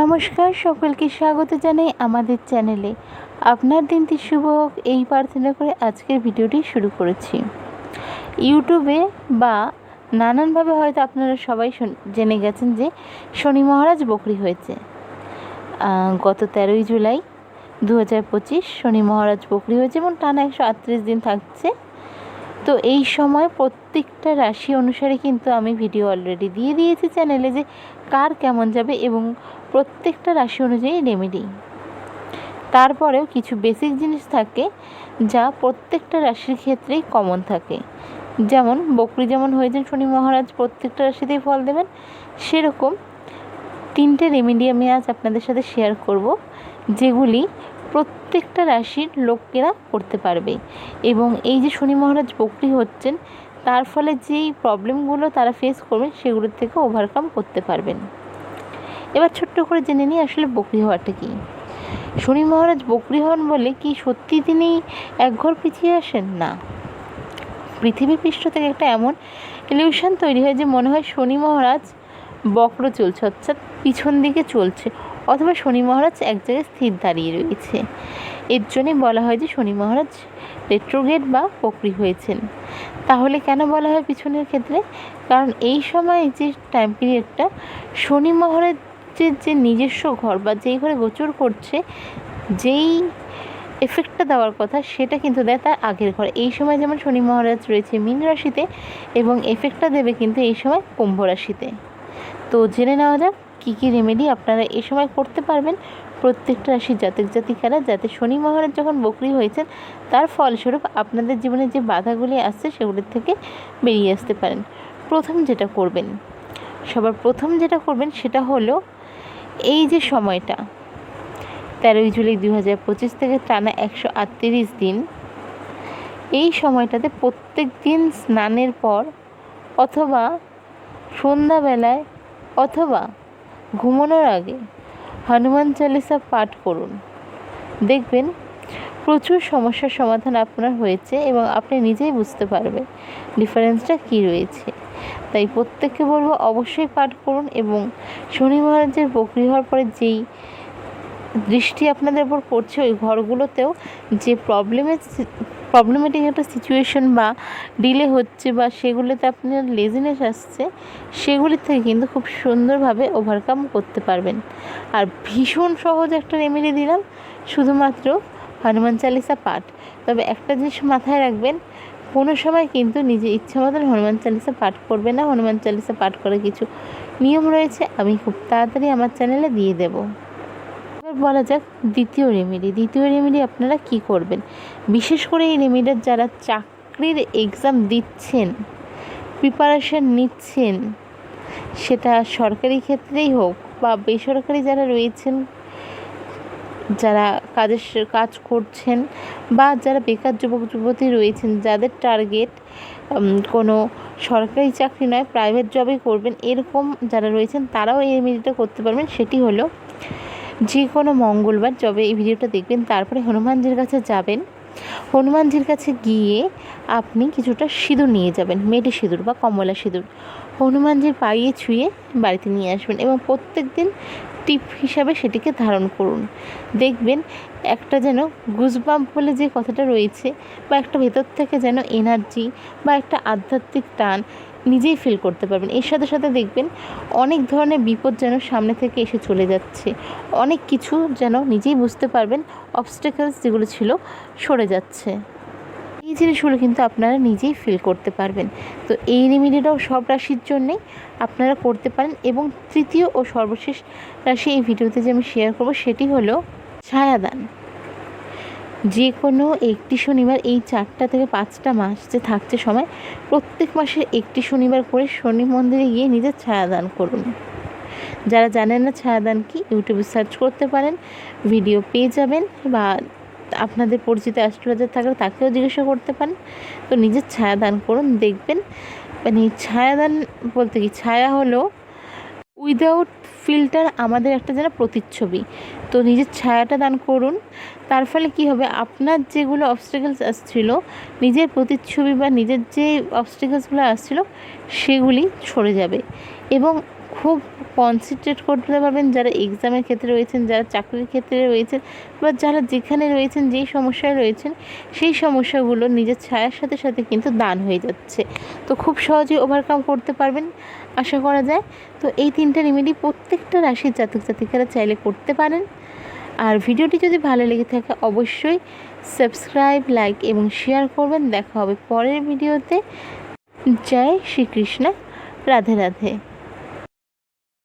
নমস্কার, সকলকে স্বাগত জানাই আমাদের চ্যানেলে। আপনার দিনটি শুভ হোক, এই প্রার্থনা করে আজকের ভিডিওটি শুরু করেছি। ইউটিউবে বা নানানভাবে হয়তো আপনারা সবাই জেনে গেছেন যে শনি মহারাজ বকরি হয়েছে। গত তেরোই জুলাই দু হাজার পঁচিশ শনি মহারাজ বকরি হয়েছে এবং টানা একশো আটত্রিশ দিন থাকছে। তো এই সময় প্রত্যেকটা রাশি অনুসারে কিন্তু আমি ভিডিও অলরেডি দিয়ে দিয়েছি চ্যানেলে যে কার কেমন যাবে এবং প্রত্যেকটা রাশি অনুযায়ী রেমেডি তারপরেও কিছু বেসিক জিনিস থাকে যা প্রত্যেকটা রাশির ক্ষেত্রেই কমন থাকে। যেমন বকরি যেমন হয়েছেন শনি মহারাজ, প্রত্যেকটা রাশিতেই ফল দেবেন। সেরকম তিনটে রেমেডি আমি আজ আপনাদের সাথে শেয়ার করব, যেগুলি প্রত্যেকটা রাশির লোকেরা করতে পারবে। এবং এই যে শনি মহারাজ বকরি হচ্ছেন, তার ফলে যেই প্রবলেমগুলো তারা ফেস করবেন, সেগুলোর থেকে ওভারকাম করতে পারবেন। এবার ছোট্ট করে জেনে নিই আসলে বকরি হওয়াটা কী। শনি মহারাজ বকরি হন বলে কি সত্যি তিনি একঘর পিছিয়ে আসেন? না। পৃথিবী পৃষ্ঠ থেকে একটা এমন ইলিউশন তৈরি হয় যে মনে হয় শনি মহারাজ বক্র চলছে অর্থাৎ পিছন দিকে চলছে। অথবা শনি মহারাজ এক জায়গায় স্থির দাঁড়িয়ে রয়েছে। এর জন্যে বলা হয় যে শনি মহারাজ রেট্রোগেট বা বকরি হয়েছেন। তাহলে কেন বলা হয় পিছনের ক্ষেত্রে? কারণ এই সময় যে টাইম পিরিয়ডটা শনি মহারাজের যে নিজস্ব ঘর বা যেই ঘরে গোচর করছে, যেই এফেক্টটা দেওয়ার কথা সেটা কিন্তু দেয় তার আগের ঘর। এই সময় যেমন শনি মহারাজ রয়েছে মীন রাশিতে এবং এফেক্টটা দেবে কিন্তু এই সময় কুম্ভ রাশিতে। তো জেনে নেওয়া যাক কী কী রেমেডি আপনারা এ সময় করতে পারবেন। প্রত্যেকটা রাশির জাতক জাতিকারা যাতে শনি মহারাজ যখন বকরি হয়েছেন, তার ফলস্বরূপ আপনাদের জীবনে যে বাধাগুলি আসছে, সেগুলির থেকে বেরিয়ে আসতে পারেন। প্রথম যেটা করবেন, সবার প্রথম যেটা করবেন, সেটা হলো এই যে সময়টা, তেরোই জুলাই দু হাজার পঁচিশ থেকে টানা একশো আটত্রিশ দিন, এই সময়টাতে প্রত্যেক দিন স্নানের পর অথবা সন্ধ্যাবেলায় অথবা ঘুমানোর আগে হনুমান চালিসা পাঠ করুন। দেখবেন প্রচুর সমস্যার সমাধান আপনার হয়েছে এবং আপনি নিজেই বুঝতে পারবেন ডিফারেন্সটা কী রয়েছে। তাই প্রত্যেককে বলব অবশ্যই পাঠ করুন এবং শনি মহারাজের বকরি হওয়ার পরে যেই দৃষ্টি আপনাদের উপর পড়ছে ওই ঘরগুলোতেও যে প্রবলেমের প্রবলেমেটিক একটা সিচুয়েশন বা ডিলে হচ্ছে বা সেগুলোতে আপনার লেজিনেস আসছে সেগুলির থেকে কিন্তু খুব সুন্দরভাবে ওভারকাম করতে পারবেন। আর ভীষণ সহজ একটা রেমেডি দিলাম, শুধুমাত্র হনুমান চালিসা পাঠ। তবে একটা জিনিস মাথায় রাখবেন, কোনো সময় কিন্তু নিজে ইচ্ছা মতন হনুমান চালিসা পাঠ করবে না, হনুমান চালিসা পাঠ করে কিছু নিয়ম রয়েছে, আমি খুব তাড়াতাড়ি আমার চ্যানেলে দিয়ে দেবো। বলা যাক দ্বিতীয় রেমেডি দ্বিতীয় রেমেডি আপনারা কি করবেন? বিশেষ করে এই রেমেডির যারা চাকরির এক্সাম দিচ্ছেন প্রিপারেশন নিচ্ছেন, সেটা সরকারি ক্ষেত্রেই হোক বা বেসরকারি যারা রয়েছেন, যারা কাজের কাজ করছেন বা যারা বেকার যুবক, যুবতী রয়েছেন, যাদের টার্গেট কোনো সরকারি চাকরি নয় প্রাইভেট জবে করবেন, এরকম যারা রয়েছেন তারাও এই রেমেডিটা করতে পারবেন। সেটি হলো যে কোনো মঙ্গলবার যবে এই ভিডিওটা দেখবেন, তারপরে হনুমানজির কাছে যাবেন। হনুমানজির কাছে গিয়ে আপনি কিছুটা সিঁদুর নিয়ে যাবেন মেডি সিঁদুর বা কমলা সিঁদুর। হনুমানজির পায়ে ছুঁয়ে বাড়িতে নিয়ে আসবেন এবং প্রত্যেক দিন টিপ হিসাবে সেটিকে ধারণ করুন। দেখবেন একটা যেন গুজবাম্প বলে যে কথাটা রয়েছে বা একটা ভেতর থেকে যেন এনার্জি বা একটা আধ্যাত্মিক টান নিজেই ফিল করতে পারবেন। এর সাথে সাথে দেখবেন অনেক ধরনের বিপদ যেন সামনে থেকে এসে চলে যাচ্ছে। অনেক কিছু যেন নিজেই বুঝতে পারবেন অবস্টেকলস যেগুলো ছিল সরে যাচ্ছে। এই জিনিসগুলো কিন্তু আপনারা নিজেই ফিল করতে পারবেন। তো এই রেমেডিটাও সব রাশির জন্যেই আপনারা করতে পারেন এবং তৃতীয় ও সর্বশেষ রাশি এই ভিডিওতে যে আমি শেয়ার করব সেটি হলো ছায়াদান। যে কোনো একটি শনিবার এই চারটা থেকে পাঁচটা মাস যে থাকছে সময়, প্রত্যেক মাসের একটি শনিবার করে শনি মন্দিরে গিয়ে নিজের ছায়াদান করুন। যারা জানেন না ছায়াদান কি, ইউটিউবে সার্চ করতে পারেন, ভিডিও পেয়ে যাবেন বা আপনাদের পরিচিত অ্যাস্ট্রোলজার থাকলে তাকেও জিজ্ঞাসা করতে পারেন। তো নিজের ছায়াদান করুন, দেখবেন। মানে ছায়াদান বলতে কি, ছায়া হলো উইদাউট ফিল্টার আমাদের একটা যেন প্রতিচ্ছবি। তো নিজের ছায়াটা দান করুন। তার ফলে কি হবে? আপনার যেগুলো অবস্টেকলস আসছিল, নিজের প্রতিচ্ছবি বা নিজের যে অবস্টেকলসগুলো আসছিল, সেগুলি সরে যাবে। এবং খুব কনসেন্ট্রেট করতে পারবেন যারা এক্সামের ক্ষেত্রে রয়েছেন, যারা চাকরির ক্ষেত্রে রয়েছেন বা যারা যেখানে রয়েছেন, যেই সমস্যায় রয়েছেন, সেই সমস্যাগুলো নিজের ছায়ার সাথে সাথে কিন্তু দান হয়ে যাচ্ছে। তো খুব সহজেই ওভারকাম করতে পারবেন, আশা করা যায়। তো এই তিনটা রেমেডি প্রত্যেকটা রাশির জাতক জাতিকারা চাইলে করতে পারেন। আর ভিডিওটি যদি ভালো লেগে থাকে, অবশ্যই সাবস্ক্রাইব লাইক এবং শেয়ার করবেন। দেখা হবে পরের ভিডিওতে। জয় শ্রীকৃষ্ণ। রাধে রাধে।